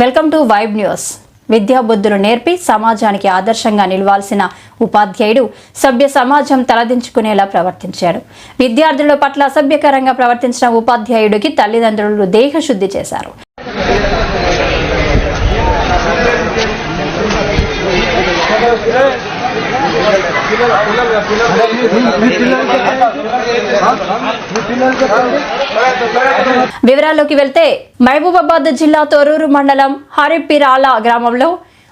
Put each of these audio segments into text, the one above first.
Welcome to vibe news. విద్యాబుద్ధులు నేర్పి సమాజానికి ఆదర్శంగా నిలవాల్సిన ఉపాధ్యాయుడు సభ్య సమాజం తలదించుకునేలా ప్రవర్తించాడు. విద్యార్థుల పట్ల అసభ్యకరంగా ప్రవర్తించిన ఉపాధ్యాయుడికి తల్లిదండ్రులు దేహశుద్ధి చేశారు. వివరాల్లోకి వెళ్తే మహబూబాబాద్ జిల్లా తొరూరు మండలం హరిపిరాల గ్రామంలో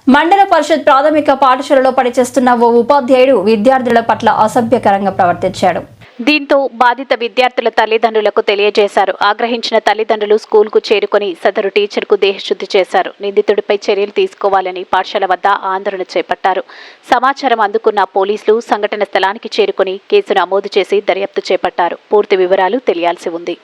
మండల పరిషత్ ప్రాథమిక పాఠశాలలో పనిచేస్తున్న ఓ ఉపాధ్యాయుడు విద్యార్థుల పట్ల అసభ్యకరంగా ప్రవర్తించాడు. దీంతో బాధిత విద్యార్థుల తల్లిదండ్రులకు తెలియజేశారు. ఆగ్రహించిన తల్లిదండ్రులు స్కూల్కు చేరుకొని సదరు టీచర్కు దేహశుద్ధి చేశారు. నిందితుడిపై చర్యలు తీసుకోవాలని పాఠశాల వద్ద ఆందోళన చేపట్టారు. సమాచారం అందుకున్న పోలీసులు సంఘటన స్థలానికి చేరుకొని కేసు నమోదు చేసి దర్యాప్తు చేపట్టారు. పూర్తి వివరాలు తెలియాల్సి ఉంది.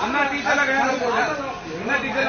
అన్న టీచర్ల అన్న టీచర్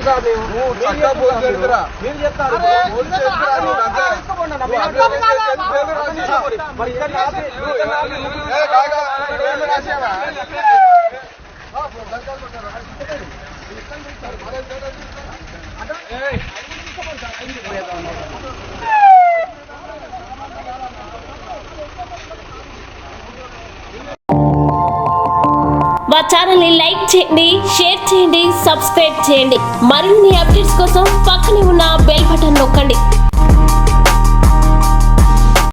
చెప్తాను సార్ నువ్వు చక్కగా పోలీసు పెడతారా మీరు చెప్తారు మరి ఇక్కడ రాసేవా అంటే మా ఛానల్ని లైక్ చేయండి షేర్ చేయండి సబ్స్క్రైబ్ చేయండి. మరిన్ని అప్డేట్స్ కోసం